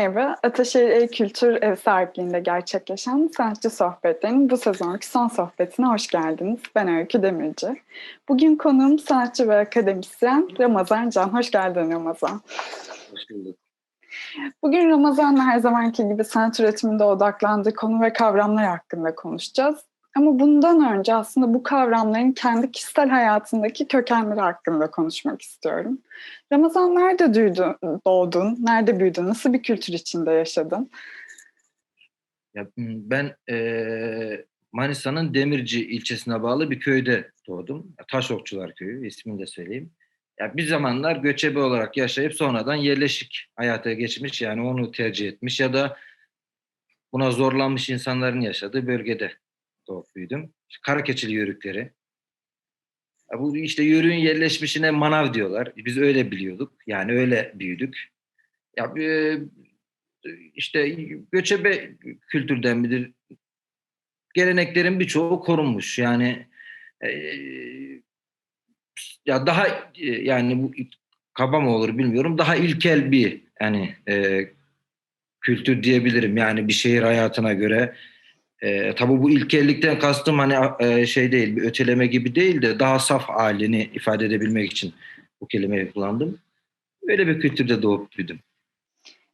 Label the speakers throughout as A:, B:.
A: Merhaba, Ataşehir El Kültür Ev sahipliğinde gerçekleşen sanatçı sohbetlerinin bu sezonki son sohbetine hoş geldiniz. Ben Öykü Demirci. Bugün konuğum sanatçı ve akademisyen Ramazan Can. Hoş geldin Ramazan.
B: Hoş bulduk.
A: Bugün Ramazan'la her zamanki gibi sanat üretiminde odaklandığı konu ve kavramlar hakkında konuşacağız. Ama bundan önce aslında bu kavramların kendi kişisel hayatındaki kökenleri hakkında konuşmak istiyorum. Ramazan nerede büyüdün, doğdun, nerede büyüdün, nasıl bir kültür içinde yaşadın?
B: Ya, ben e, Manisa'nın Demirci ilçesine bağlı bir köyde doğdum. Taşokçular Köyü ismini de söyleyeyim. Ya, bir zamanlar göçebe olarak yaşayıp sonradan yerleşik hayata geçmiş yani onu tercih etmiş ya da buna zorlanmış insanların yaşadığı bölgede doğup büyüdüm. Karakeçili yörükleri. Bu işte yörüğün yerleşmişine manav diyorlar. Biz öyle biliyorduk. Yani öyle büyüdük. Ya e, işte göçebe kültürden midir? Geleneklerin birçoğu korunmuş. Yani e, ya daha e, yani bu kaba mı olur bilmiyorum. Daha ilkel bir yani e, kültür diyebilirim. Yani bir şehir hayatına göre. E, tabii bu ilkellikten kastım hani e, şey değil, bir öteleme gibi değil de daha saf halini ifade edebilmek için bu kelimeyi kullandım. Öyle bir kültürde doğup büyüdüm.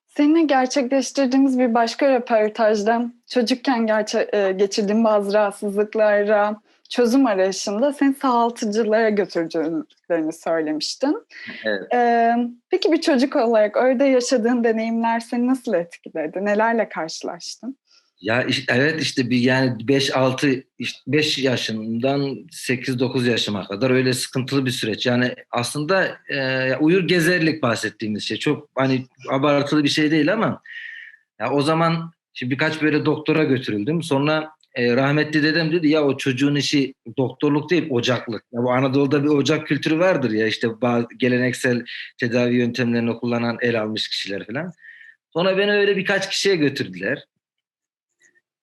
A: Seninle gerçekleştirdiğimiz bir başka röportajda çocukken gerçe- e, geçirdiğin bazı rahatsızlıklara çözüm arayışında seni sağaltıcılara götürdüklerini söylemiştin.
B: Evet.
A: Ee, peki bir çocuk olarak orada yaşadığın deneyimler seni nasıl etkiledi? Nelerle karşılaştın?
B: Ya işte, evet işte bir yani 5 6 işte 5 yaşından 8 9 yaşıma kadar öyle sıkıntılı bir süreç. Yani aslında e, uyur gezerlik bahsettiğimiz şey. Çok hani abartılı bir şey değil ama ya o zaman şimdi birkaç böyle doktora götürüldüm. Sonra e, rahmetli dedem dedi ya o çocuğun işi doktorluk değil ocaklık. Ya bu Anadolu'da bir ocak kültürü vardır ya işte bazı geleneksel tedavi yöntemlerini kullanan el almış kişiler falan. Sonra beni öyle birkaç kişiye götürdüler.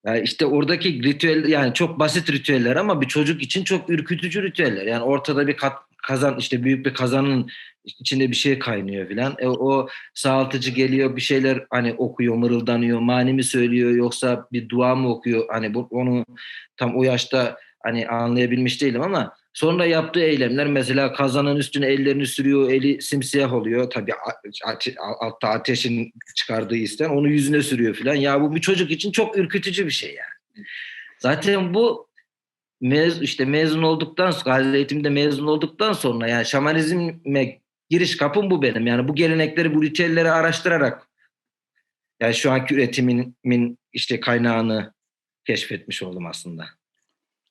B: Yani işte oradaki ritüel yani çok basit ritüeller ama bir çocuk için çok ürkütücü ritüeller. Yani ortada bir kat, kazan işte büyük bir kazanın içinde bir şey kaynıyor filan. E, o sağaltıcı geliyor bir şeyler hani okuyor, mırıldanıyor, mani mi söylüyor yoksa bir dua mı okuyor? Hani bu onu tam o yaşta hani anlayabilmiş değilim ama sonra yaptığı eylemler mesela kazanın üstüne ellerini sürüyor, eli simsiyah oluyor. Tabii altta ateşin çıkardığı isten onu yüzüne sürüyor filan. Ya bu bir çocuk için çok ürkütücü bir şey yani. Zaten bu mez işte mezun olduktan sonra gazi eğitimde mezun olduktan sonra yani şamanizme giriş kapım bu benim. Yani bu gelenekleri, bu ritüelleri araştırarak yani şu anki üretimimin işte kaynağını keşfetmiş oldum aslında.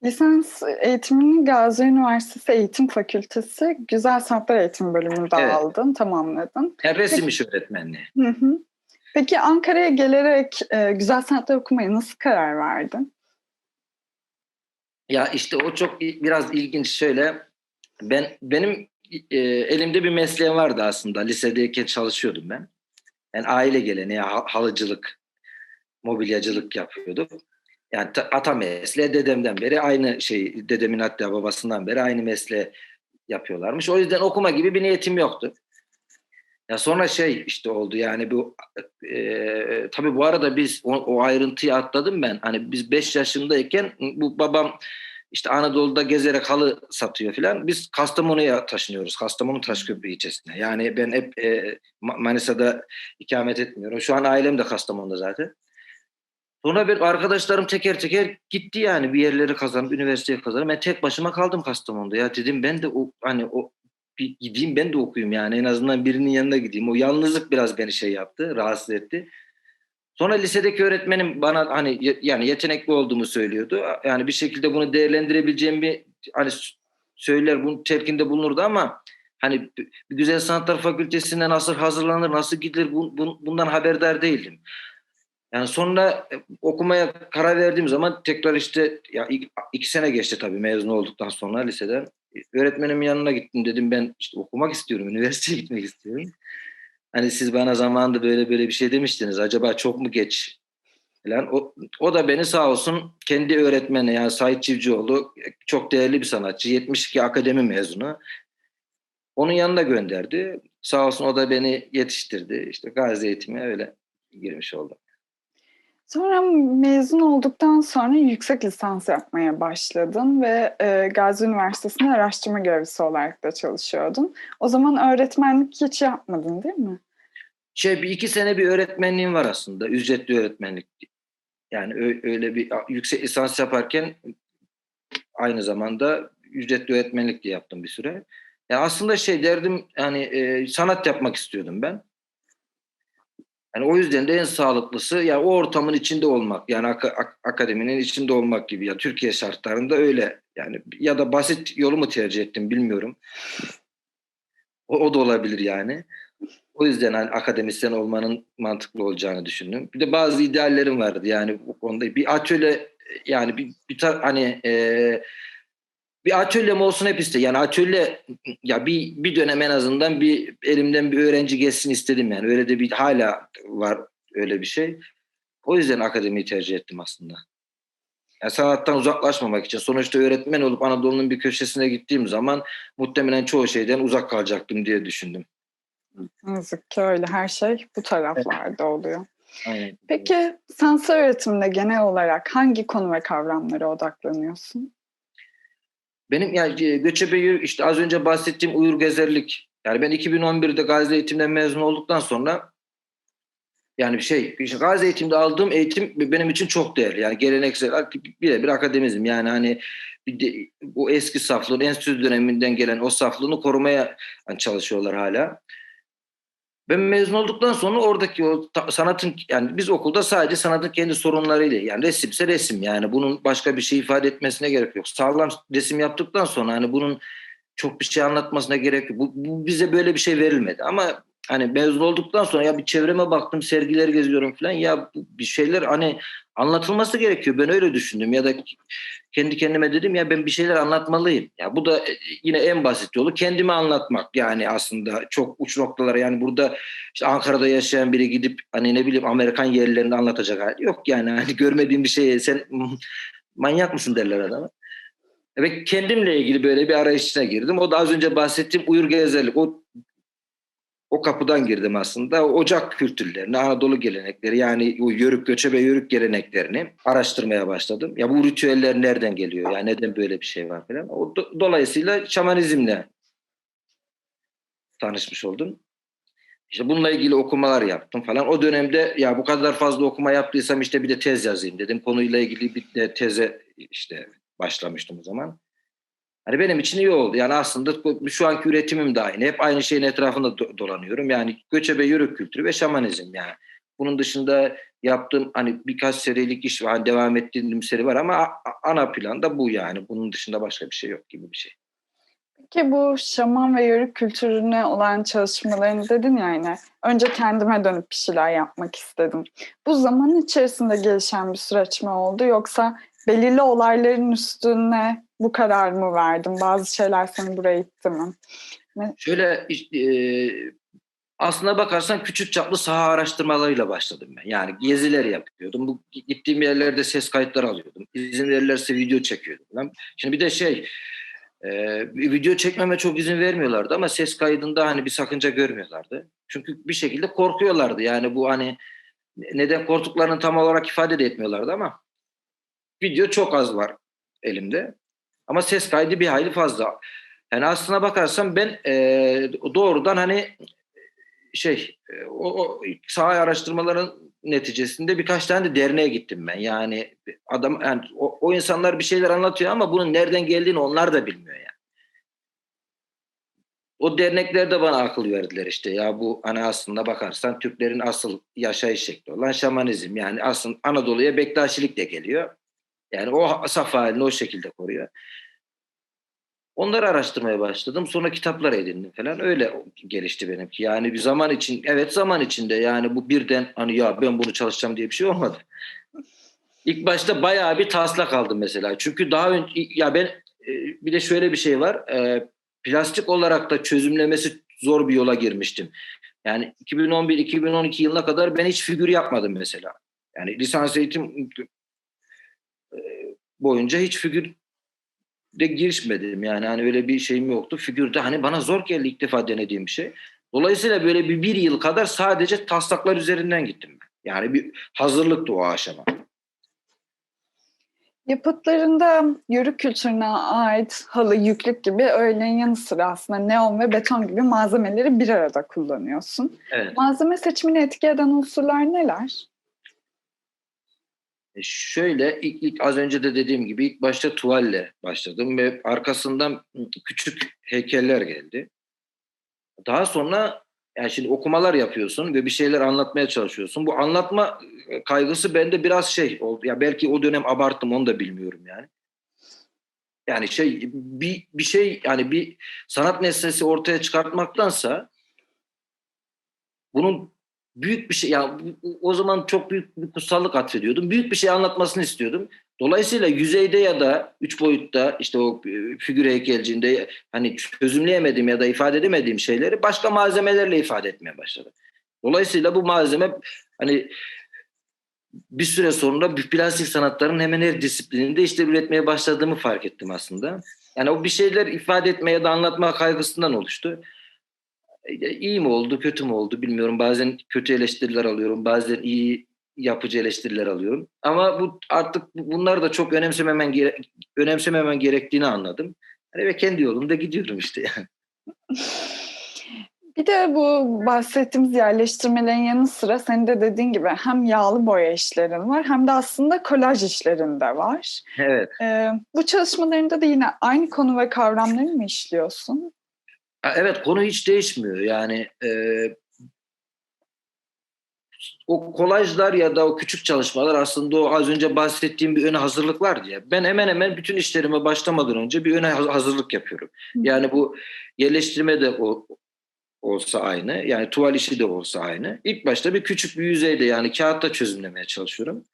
A: Lisans eğitimini Gazi Üniversitesi Eğitim Fakültesi Güzel Sanatlar Eğitimi bölümünde
B: Evet.
A: aldın, tamamladın.
B: Yani resim işi öğretmenliği.
A: Hı hı. Peki Ankara'ya gelerek e, güzel sanatlar okumaya nasıl karar verdin?
B: Ya işte o çok biraz ilginç şöyle. Ben benim e, elimde bir mesleğim vardı aslında. Lisedeyken çalışıyordum ben. Yani aile geleneği ha- halıcılık, mobilyacılık yapıyorduk. Yani ta- ata mesleği dedemden beri aynı şey, dedemin hatta babasından beri aynı mesleği yapıyorlarmış. O yüzden okuma gibi bir niyetim yoktu. Ya sonra şey işte oldu yani bu e, tabii bu arada biz o, o ayrıntıyı atladım ben. Hani biz 5 yaşındayken bu babam işte Anadolu'da gezerek halı satıyor filan. Biz Kastamonu'ya taşınıyoruz. Kastamonu Taşköprü ilçesine. Yani ben hep e, Ma- Manisa'da ikamet etmiyorum. Şu an ailem de Kastamonu'da zaten. Sonra bir arkadaşlarım teker teker gitti yani bir yerleri kazanıp üniversiteye kazanıp ben tek başıma kaldım Kastamonu'da. Ya dedim ben de o hani o bir gideyim ben de okuyayım yani en azından birinin yanına gideyim. O yalnızlık biraz beni şey yaptı, rahatsız etti. Sonra lisedeki öğretmenim bana hani yani yetenekli olduğumu söylüyordu. Yani bir şekilde bunu değerlendirebileceğimi hani söyler, bunu telkinde bulunurdu ama hani Güzel Sanatlar Fakültesi'ne nasıl hazırlanır, nasıl gidilir bu- bu- bundan haberdar değildim. Yani sonra e, okumaya karar verdiğim zaman tekrar işte ya iki, sene geçti tabii mezun olduktan sonra liseden. Öğretmenimin yanına gittim dedim ben işte okumak istiyorum, üniversiteye gitmek istiyorum. Hani siz bana zamanında böyle böyle bir şey demiştiniz. Acaba çok mu geç? Falan. O, o da beni sağ olsun kendi öğretmeni yani Sait Çivcioğlu çok değerli bir sanatçı. 72 akademi mezunu. Onun yanına gönderdi. Sağ olsun o da beni yetiştirdi. İşte gazi eğitimi öyle girmiş oldum.
A: Sonra mezun olduktan sonra yüksek lisans yapmaya başladın ve e, Gazi Üniversitesi'nde araştırma görevlisi olarak da çalışıyordun. O zaman öğretmenlik hiç yapmadın değil mi?
B: Şey bir iki sene bir öğretmenliğim var aslında. Ücretli öğretmenlik. Yani öyle bir yüksek lisans yaparken aynı zamanda ücretli öğretmenlik de yaptım bir süre. Yani aslında şey derdim hani e, sanat yapmak istiyordum ben. Yani o yüzden de en sağlıklısı ya o ortamın içinde olmak yani aka- ak- akademinin içinde olmak gibi ya Türkiye şartlarında öyle yani ya da basit yolu mu tercih ettim bilmiyorum. O, o da olabilir yani. O yüzden hani akademisyen olmanın mantıklı olacağını düşündüm. Bir de bazı ideallerim vardı yani bu konuda bir atölye yani bir, bir tar- hani e, bir atölyem olsun hep iste. Yani atölye ya bir bir dönem en azından bir elimden bir öğrenci geçsin istedim yani. Öyle de bir hala var öyle bir şey. O yüzden akademiyi tercih ettim aslında. Yani sanattan uzaklaşmamak için. Sonuçta öğretmen olup Anadolu'nun bir köşesine gittiğim zaman muhtemelen çoğu şeyden uzak kalacaktım diye düşündüm.
A: Yazık ki öyle her şey bu taraflarda oluyor.
B: Aynen.
A: Peki sanat öğretiminde genel olarak hangi konu ve kavramlara odaklanıyorsun?
B: Benim yani göçebe işte az önce bahsettiğim uyur gezerlik. Yani ben 2011'de Gazi Eğitim'den mezun olduktan sonra yani bir şey işte Gazi Eğitim'de aldığım eğitim benim için çok değerli. Yani geleneksel birebir akademizm. Yani hani de, bu eski saflığın enstitü döneminden gelen o saflığını korumaya çalışıyorlar hala. Ben mezun olduktan sonra oradaki o sanatın yani biz okulda sadece sanatın kendi sorunlarıyla yani resimse resim yani bunun başka bir şey ifade etmesine gerek yok. Sağlam resim yaptıktan sonra hani bunun çok bir şey anlatmasına gerek yok. Bu, bu bize böyle bir şey verilmedi ama hani mezun olduktan sonra ya bir çevreme baktım sergiler geziyorum falan ya bir şeyler hani anlatılması gerekiyor. Ben öyle düşündüm ya da kendi kendime dedim ya ben bir şeyler anlatmalıyım. Ya bu da e, yine en basit yolu kendimi anlatmak yani aslında çok uç noktalara yani burada işte Ankara'da yaşayan biri gidip hani ne bileyim Amerikan yerlerini anlatacak hali yok yani hani görmediğim bir şeye sen manyak mısın derler adama. Ve kendimle ilgili böyle bir arayış içine girdim. O da az önce bahsettiğim uyur gezerlik. O o kapıdan girdim aslında. Ocak kültürlerini, Anadolu gelenekleri yani o yörük göçebe yörük geleneklerini araştırmaya başladım. Ya bu ritüeller nereden geliyor? Yani neden böyle bir şey var falan. O do- dolayısıyla şamanizmle tanışmış oldum. İşte bununla ilgili okumalar yaptım falan. O dönemde ya bu kadar fazla okuma yaptıysam işte bir de tez yazayım dedim. Konuyla ilgili bir de teze işte başlamıştım o zaman. Hani benim için iyi oldu. Yani aslında şu anki üretimim de aynı. Hep aynı şeyin etrafında do- dolanıyorum. Yani göçebe yörük kültürü ve şamanizm yani. Bunun dışında yaptığım hani birkaç serilik iş var. Hani devam ettiğim seri var ama ana planda bu yani. Bunun dışında başka bir şey yok gibi bir şey.
A: Peki bu şaman ve yörük kültürüne olan çalışmalarını dedin ya yine. Önce kendime dönüp bir şeyler yapmak istedim. Bu zaman içerisinde gelişen bir süreç mi oldu yoksa belirli olayların üstüne bu karar mı verdin? Bazı şeyler seni buraya itti mi?
B: Şöyle e, aslına bakarsan küçük çaplı saha araştırmalarıyla başladım ben. Yani geziler yapıyordum. Bu gittiğim yerlerde ses kayıtları alıyordum. İzin verirlerse video çekiyordum. falan. Şimdi bir de şey e, bir video çekmeme çok izin vermiyorlardı ama ses kaydında hani bir sakınca görmüyorlardı. Çünkü bir şekilde korkuyorlardı. Yani bu hani neden korktuklarını tam olarak ifade de etmiyorlardı ama video çok az var elimde. Ama ses kaydı bir hayli fazla. Yani aslına bakarsan ben e, doğrudan hani şey e, o, o saha araştırmaların neticesinde birkaç tane de derneğe gittim ben. Yani adam yani o, o insanlar bir şeyler anlatıyor ama bunun nereden geldiğini onlar da bilmiyor yani. O dernekler de bana akıl verdiler işte ya bu hani aslında bakarsan Türklerin asıl yaşayış şekli olan şamanizm yani aslında Anadolu'ya Bektaşilik de geliyor. Yani o saf halini o şekilde koruyor. Onları araştırmaya başladım. Sonra kitaplar edindim falan. Öyle gelişti benimki. Yani bir zaman için, evet zaman içinde yani bu birden hani ya ben bunu çalışacağım diye bir şey olmadı. İlk başta bayağı bir taslak aldım mesela. Çünkü daha önce ya ben e, bir de şöyle bir şey var. E, plastik olarak da çözümlemesi zor bir yola girmiştim. Yani 2011-2012 yılına kadar ben hiç figür yapmadım mesela. Yani lisans eğitim boyunca hiç figür de girişmedim yani hani öyle bir şeyim yoktu. Figürde hani bana zor geldi ilk defa denediğim bir şey. Dolayısıyla böyle bir, bir yıl kadar sadece taslaklar üzerinden gittim ben. Yani bir hazırlıktı o aşama.
A: Yapıtlarında yörük kültürüne ait halı, yüklük gibi öğelerin yanı sıra aslında neon ve beton gibi malzemeleri bir arada kullanıyorsun.
B: Evet.
A: Malzeme seçimini etki eden unsurlar neler?
B: E şöyle ilk, ilk az önce de dediğim gibi ilk başta tuvalle başladım ve arkasından küçük heykeller geldi. Daha sonra yani şimdi okumalar yapıyorsun ve bir şeyler anlatmaya çalışıyorsun. Bu anlatma e, kaygısı bende biraz şey oldu. Ya belki o dönem abarttım onu da bilmiyorum yani. Yani şey bir bir şey yani bir sanat nesnesi ortaya çıkartmaktansa bunun büyük bir şey ya o zaman çok büyük bir kutsallık atfediyordum. Büyük bir şey anlatmasını istiyordum. Dolayısıyla yüzeyde ya da üç boyutta işte o e, figür heykelciğinde hani çözümleyemediğim ya da ifade edemediğim şeyleri başka malzemelerle ifade etmeye başladım. Dolayısıyla bu malzeme hani bir süre sonra plastik sanatların hemen her disiplininde işte üretmeye başladığımı fark ettim aslında. Yani o bir şeyler ifade etmeye ya da anlatma kaygısından oluştu. İyi mi oldu, kötü mü oldu bilmiyorum. Bazen kötü eleştiriler alıyorum, bazen iyi yapıcı eleştiriler alıyorum. Ama bu artık bunları da çok önemsememen gere önemsememen gerektiğini anladım. Hani ve kendi yolumda gidiyorum işte yani.
A: Bir de bu bahsettiğimiz yerleştirmelerin yanı sıra senin de dediğin gibi hem yağlı boya işlerin var hem de aslında kolaj işlerin de var.
B: Evet.
A: Ee, bu çalışmalarında da yine aynı konu ve kavramları mı işliyorsun?
B: Evet konu hiç değişmiyor. Yani e, o kolajlar ya da o küçük çalışmalar aslında o az önce bahsettiğim bir öne hazırlık var diye. Ben hemen hemen bütün işlerime başlamadan önce bir öne hazırlık yapıyorum. Yani bu yerleştirme de o olsa aynı. Yani tuval işi de olsa aynı. İlk başta bir küçük bir yüzeyde yani kağıtta çözümlemeye çalışıyorum.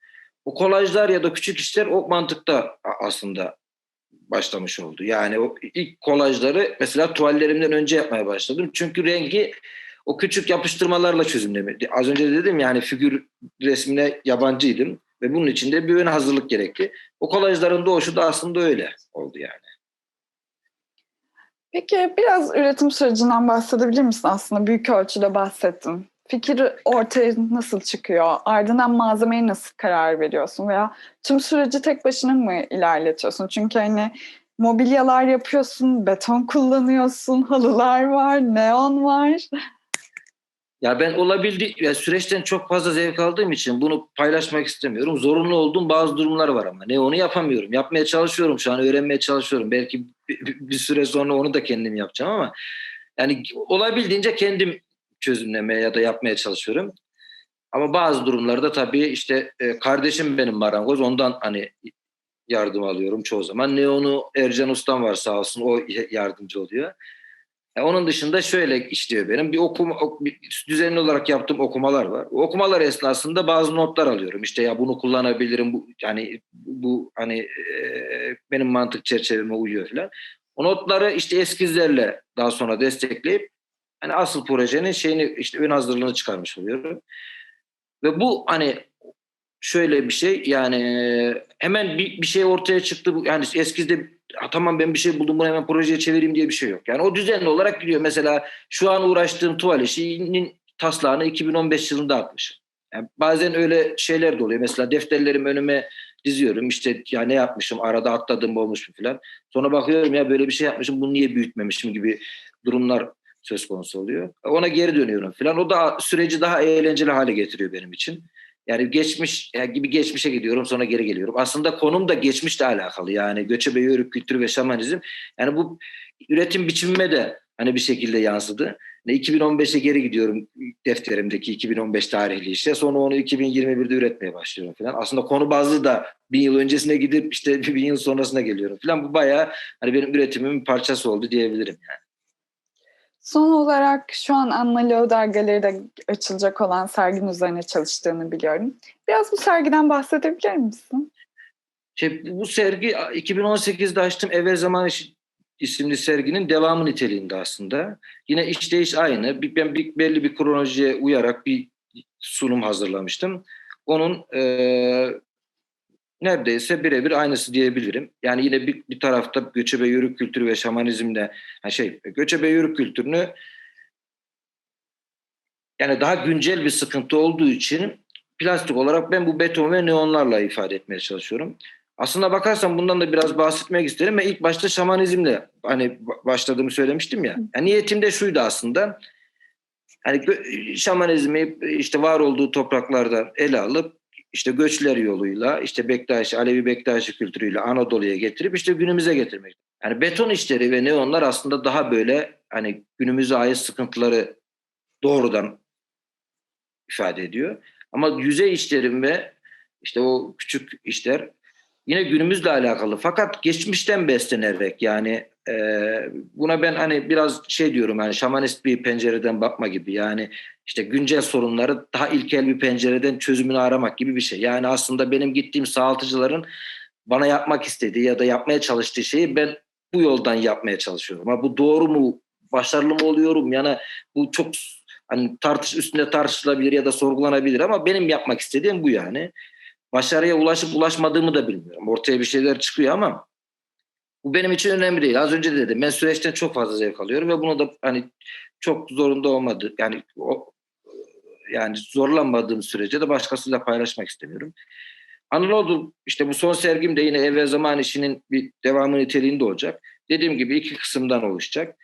B: O kolajlar ya da küçük işler o mantıkta aslında başlamış oldu. Yani o ilk kolajları mesela tuvallerimden önce yapmaya başladım. Çünkü rengi o küçük yapıştırmalarla çözümlemedi. Az önce dedim yani figür resmine yabancıydım ve bunun için de bir ön hazırlık gerekli. O kolajların doğuşu da aslında öyle oldu yani.
A: Peki biraz üretim sürecinden bahsedebilir misin? Aslında büyük ölçüde bahsettin. Fikir ortaya nasıl çıkıyor? Ardından malzemeye nasıl karar veriyorsun? Veya tüm süreci tek başına mı ilerletiyorsun? Çünkü hani mobilyalar yapıyorsun, beton kullanıyorsun, halılar var, neon var.
B: Ya ben olabildi ya süreçten çok fazla zevk aldığım için bunu paylaşmak istemiyorum. Zorunlu olduğum bazı durumlar var ama ne onu yapamıyorum. Yapmaya çalışıyorum şu an öğrenmeye çalışıyorum. Belki bir, bir süre sonra onu da kendim yapacağım ama yani olabildiğince kendim çözümlemeye ya da yapmaya çalışıyorum. Ama bazı durumlarda tabii işte e, kardeşim benim marangoz ondan hani yardım alıyorum çoğu zaman. Ne onu Ercan Ustam var sağ olsun o yardımcı oluyor. Yani onun dışında şöyle işliyor benim. Bir okuma bir düzenli olarak yaptığım okumalar var. O okumalar esnasında bazı notlar alıyorum. İşte ya bunu kullanabilirim. Bu yani bu hani e, benim mantık çerçeveme uyuyor falan. O notları işte eskizlerle daha sonra destekleyip hani asıl projenin şeyini işte ön hazırlığını çıkarmış oluyorum. Ve bu hani şöyle bir şey yani hemen bir, bir şey ortaya çıktı. Yani eskizde tamam ben bir şey buldum bunu hemen projeye çevireyim diye bir şey yok. Yani o düzenli olarak gidiyor. Mesela şu an uğraştığım tuval işinin taslağını 2015 yılında atmışım. Yani bazen öyle şeyler de oluyor. Mesela defterlerim önüme diziyorum. İşte ya ne yapmışım arada atladığım olmuş mu falan. Sonra bakıyorum ya böyle bir şey yapmışım bunu niye büyütmemişim gibi durumlar söz konusu oluyor. Ona geri dönüyorum falan. O da süreci daha eğlenceli hale getiriyor benim için. Yani geçmiş yani gibi geçmişe gidiyorum sonra geri geliyorum. Aslında konum da geçmişle alakalı. Yani göçebe yörük kültürü ve şamanizm. Yani bu üretim biçimime de hani bir şekilde yansıdı. 2015'e geri gidiyorum defterimdeki 2015 tarihli işte. Sonra onu 2021'de üretmeye başlıyorum falan. Aslında konu bazlı da bin yıl öncesine gidip işte bin yıl sonrasına geliyorum falan. Bu bayağı hani benim üretimimin parçası oldu diyebilirim yani.
A: Son olarak şu an Anna Löder Galeri'de açılacak olan sergin üzerine çalıştığını biliyorum. Biraz bu sergiden bahsedebilir misin?
B: Şey, bu sergi 2018'de açtım Evvel Zaman isimli serginin devamı niteliğinde aslında. Yine işleyiş aynı. Ben bir, belli bir kronolojiye uyarak bir sunum hazırlamıştım. Onun e, neredeyse birebir aynısı diyebilirim. Yani yine bir, bir tarafta göçebe yörük kültürü ve şamanizmle ha şey göçebe yörük kültürünü yani daha güncel bir sıkıntı olduğu için plastik olarak ben bu beton ve neonlarla ifade etmeye çalışıyorum. Aslında bakarsan bundan da biraz bahsetmek isterim. Ben ilk başta şamanizmle hani ba- başladığımı söylemiştim ya. Yani niyetim de şuydu aslında. Hani şamanizmi işte var olduğu topraklardan ele alıp işte göçler yoluyla işte Bektaş, Alevi Bektaşi kültürüyle Anadolu'ya getirip işte günümüze getirmek. Yani beton işleri ve neonlar aslında daha böyle hani günümüze ait sıkıntıları doğrudan ifade ediyor. Ama yüzey işlerim ve işte o küçük işler yine günümüzle alakalı. Fakat geçmişten beslenerek yani e, buna ben hani biraz şey diyorum yani şamanist bir pencereden bakma gibi yani işte güncel sorunları daha ilkel bir pencereden çözümünü aramak gibi bir şey. Yani aslında benim gittiğim sağaltıcıların bana yapmak istediği ya da yapmaya çalıştığı şeyi ben bu yoldan yapmaya çalışıyorum. Ama bu doğru mu, başarılı mı oluyorum? Yani bu çok hani tartış üstünde tartışılabilir ya da sorgulanabilir ama benim yapmak istediğim bu yani. Başarıya ulaşıp ulaşmadığımı da bilmiyorum. Ortaya bir şeyler çıkıyor ama bu benim için önemli değil. Az önce de dedim ben süreçten çok fazla zevk alıyorum ve bunu da hani çok zorunda olmadı. Yani o yani zorlanmadığım sürece de başkasıyla paylaşmak istemiyorum. Anadolu işte bu son sergim de yine evvel zaman işinin bir devamı niteliğinde olacak. Dediğim gibi iki kısımdan oluşacak.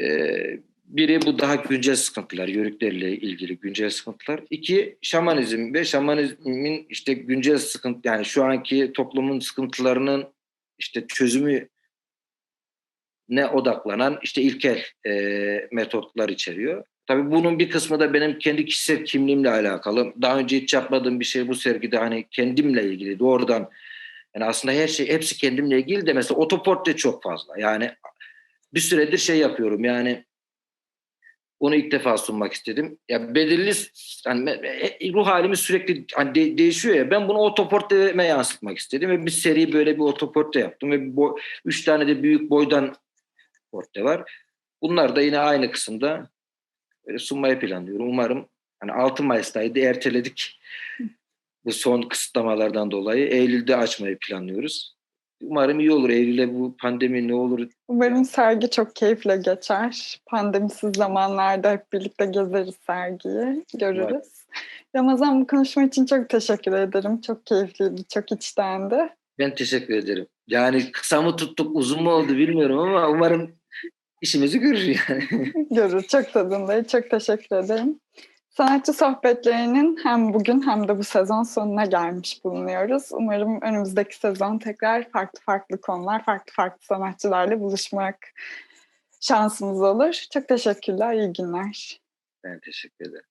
B: Ee, biri bu daha güncel sıkıntılar, yörüklerle ilgili güncel sıkıntılar. İki, şamanizm ve şamanizmin işte güncel sıkıntı, yani şu anki toplumun sıkıntılarının işte çözümü ne odaklanan işte ilkel e, metotlar içeriyor. Tabii bunun bir kısmı da benim kendi kişisel kimliğimle alakalı. Daha önce hiç yapmadığım bir şey bu sergide hani kendimle ilgili doğrudan yani aslında her şey hepsi kendimle ilgili de mesela otoportre çok fazla. Yani bir süredir şey yapıyorum yani onu ilk defa sunmak istedim. Ya belirli hani e, ruh halimiz sürekli hani de- değişiyor ya. Ben bunu otoportreme yansıtmak istedim ve bir seri böyle bir otoportre yaptım ve boy- üç tane de büyük boydan portre var. Bunlar da yine aynı kısımda böyle sunmayı planlıyorum. Umarım hani 6 Mayıs'taydı erteledik. Bu son kısıtlamalardan dolayı Eylül'de açmayı planlıyoruz. Umarım iyi olur. Eylül'e bu pandemi ne olur
A: Umarım sergi çok keyifle geçer. Pandemisiz zamanlarda hep birlikte gezeriz sergiyi, görürüz. Ramazan bu konuşma için çok teşekkür ederim. Çok keyifliydi, çok içtendi.
B: Ben teşekkür ederim. Yani kısa mı tuttuk, uzun mu oldu bilmiyorum ama umarım işimizi görür yani.
A: Görür, çok tadındayım. Çok teşekkür ederim. Sanatçı sohbetlerinin hem bugün hem de bu sezon sonuna gelmiş bulunuyoruz. Umarım önümüzdeki sezon tekrar farklı farklı konular, farklı farklı sanatçılarla buluşmak şansımız olur. Çok teşekkürler, iyi günler.
B: Ben teşekkür ederim.